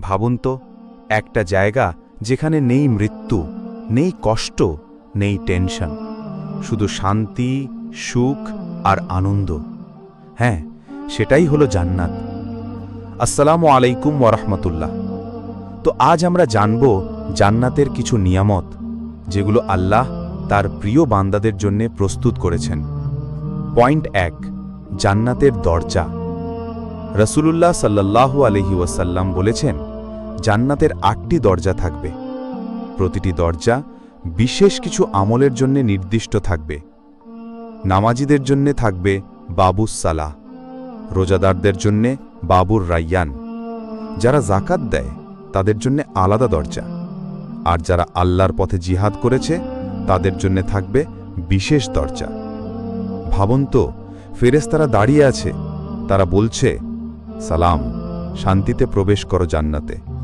ভাবুন তো, একটা জায়গা যেখানে নেই মৃত্যু, নেই কষ্ট, নেই টেনশন। শুধু শান্তি, সুখ আর আনন্দ। হ্যাঁ সেটাই হলো জান্নাত। আসসালামু আলাইকুম ওরহমতুল্লাহ তো আজ আমরা জানব জান্নাতের কিছু নিয়ামত, যেগুলো আল্লাহ তার প্রিয় বান্দাদের জন্য প্রস্তুত করেছেন। পয়েন্ট এক, জান্নাতের দরজা। রসুলুল্লাহ সাল্লাল্লাহু আলহি ওয়াসাল্লাম বলেছেন জান্নাতের আটটি দরজা থাকবে। প্রতিটি দরজা বিশেষ কিছু আমলের জন্য নির্দিষ্ট থাকবে। নামাজিদের জন্যে থাকবে বাবুস সালাহ। রোজাদারদের জন্যে বাবুর রাইয়ান। যারা জাকাত দেয়, তাদের জন্য আলাদা দরজা। আর যারা আল্লাহর পথে জিহাদ করেছে, তাদের জন্য থাকবে বিশেষ দরজা। ভাবুন তো ফেরেস্তারা দাঁড়িয়ে আছে। তারা বলছে, সালাম, শান্তিতে প্রবেশ করো জান্নাতে।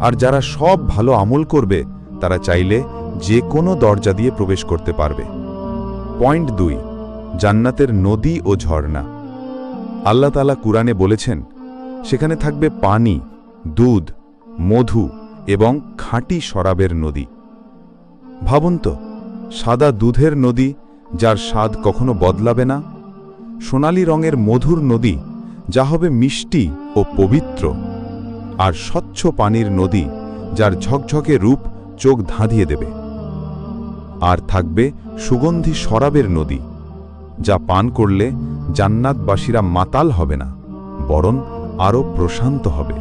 আর যারা সব ভালো আমল করবে, তারা চাইলে যে কোনো দরজা দিয়ে প্রবেশ করতে পারবে। পয়েন্ট দুই, জান্নাতের নদী ও ঝর্ণা। আল্লাহ তালা কুরআনে বলেছেন, সেখানে থাকবে পানি, দুধ, মধু এবং খাঁটি শরাবের নদী। ভাবুন তো, সাদা দুধের নদী, যার স্বাদ কখনো বদলাবে না? সোনালি রঙের মধুর নদী, যা হবে মিষ্টি ও পবিত্র। আর স্বচ্ছ পানির নদী, যার ঝকঝকে রূপ চোখ ধাঁধিয়ে দেবে। আর থাকবে সুগন্ধি শরাবের নদী, যা পান করলে জান্নাতবাসীরা মাতাল হবে না, বরং আরও প্রশান্ত হবে।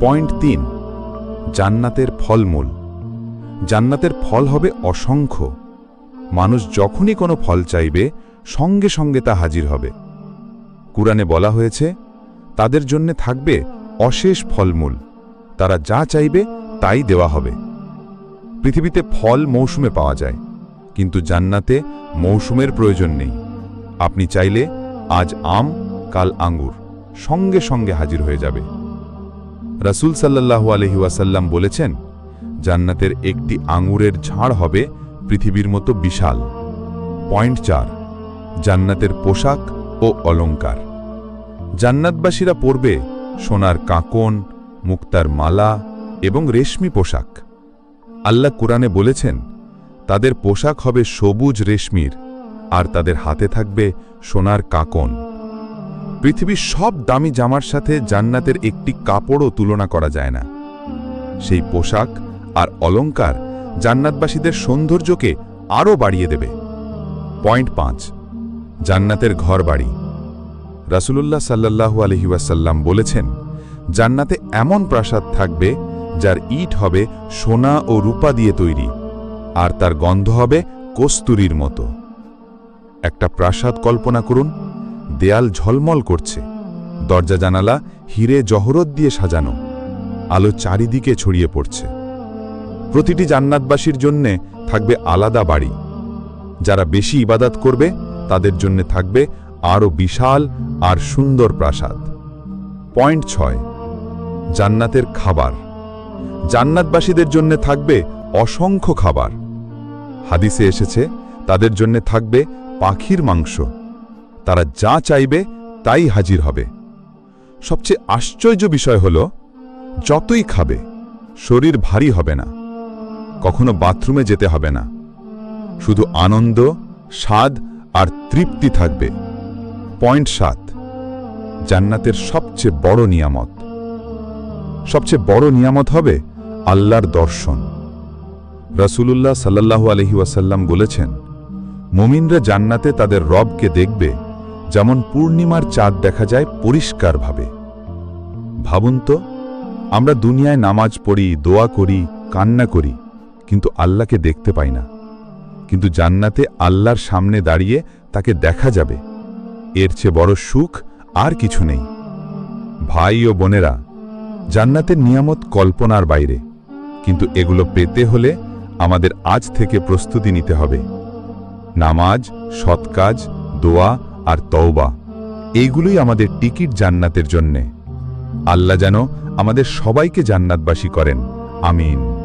পয়েন্ট তিন, জান্নাতের ফলমূল। জান্নাতের ফল হবে অসংখ্য। মানুষ যখনই কোনো ফল চাইবে, সঙ্গে সঙ্গে তা হাজির হবে। কুরআনে বলা হয়েছে, তাদের জন্যে থাকবে অশেষ ফলমূল। তারা যা চাইবে, তাই দেওয়া হবে। পৃথিবীতে ফল মৌসুমে পাওয়া যায়, কিন্তু জান্নাতে মৌসুমের প্রয়োজন নেই। আপনি চাইলে আজ আম, কাল আঙ্গুর, সঙ্গে সঙ্গে হাজির হয়ে যাবে। রাসুল সাল্লাল্লাহু আলহি ওয়াসাল্লাম বলেছেন, জান্নাতের একটি আঙুরের ঝাড় হবে পৃথিবীর মতো বিশাল। পয়েন্ট চার, জান্নাতের পোশাক ও অলংকার। জান্নাতবাসীরা পরবে সোনার কাঁকন, মুক্তার মালা এবং রেশমি পোশাক। আল্লাহ কোরআনে বলেছেন, তাদের পোশাক হবে সবুজ রেশমির, আর তাদের হাতে থাকবে সোনার কাকন। পৃথিবীর সব দামি জামার সাথে জান্নাতের একটি কাপড়ও তুলনা করা যায় না। সেই পোশাক আর অলংকার জান্নাতবাসীদের সৌন্দর্যকে আরও বাড়িয়ে দেবে। পয়েন্ট পাঁচ, জান্নাতের ঘর বাড়ি রাসুলুল্লাহ সাল্লাহু আলহিউসাল্লাম বলেছেন, জান্নাতে এমন প্রাসাদ থাকবে যার ইট হবে সোনা ও রূপা দিয়ে তৈরি, আর তার গন্ধ হবে কস্তুরীর মতো। একটা প্রাসাদ কল্পনা করুন, দেয়াল ঝলমল করছে, দরজা জানালা হিরে জহরত দিয়ে সাজানো, আলো চারিদিকে ছড়িয়ে পড়ছে। প্রতিটি জান্নাতবাসীর জন্যে থাকবে আলাদা বাড়ি, যারা বেশি ইবাদাত করবে তাদের জন্য থাকবে আরও বিশাল আর সুন্দর প্রাসাদ। পয়েন্ট ছয়, জান্নাতের খাবার। জান্নাতবাসীদের জন্য থাকবে অসংখ্য খাবার। হাদিসে এসেছে, তাদের জন্য থাকবে পাখির মাংস। তারা যা চাইবে তাই হাজির হবে। সবচেয়ে আশ্চর্য বিষয় হল, যতই খাবে, শরীর ভারী হবে না। কখনো বাথরুমে যেতে হবে না। শুধু আনন্দ, স্বাদ আর তৃপ্তি থাকবে। পয়েন্ট সাত, জান্নাতের সবচেয়ে বড় নিয়ামত। সবচেয়ে বড় নিয়ামত হবে আল্লাহর দর্শন। রসুলুল্লাহ সাল্লাহু আলহি ওয়াসাল্লাম বলেছেন, মুমিনরা জান্নাতে তাদের রবকে দেখবে যেমন পূর্ণিমার চাঁদ দেখা যায় পরিষ্কারভাবে। ভাবুন তো, আমরা দুনিয়ায় নামাজ পড়ি, দোয়া করি, কান্না করি, কিন্তু আল্লাহকে দেখতে পাই না। কিন্তু জান্নাতে আল্লাহর সামনে দাঁড়িয়ে তাকে দেখা যাবে। এর চেয়ে বড় সুখ আর কিছু নেই। ভাই ও বোনেরা, জান্নাতের নিয়ামত কল্পনার বাইরে, কিন্তু এগুলো পেতে হলে আমাদের আজ থেকে প্রস্তুতি নিতে হবে। নামাজ সৎকাজ দোয়া আর তওবা, এইগুলোই আমাদের টিকিট জান্নাতের জন্যে। আল্লাহ যেন আমাদের সবাইকে জান্নাতবাসী করেন। আমিন।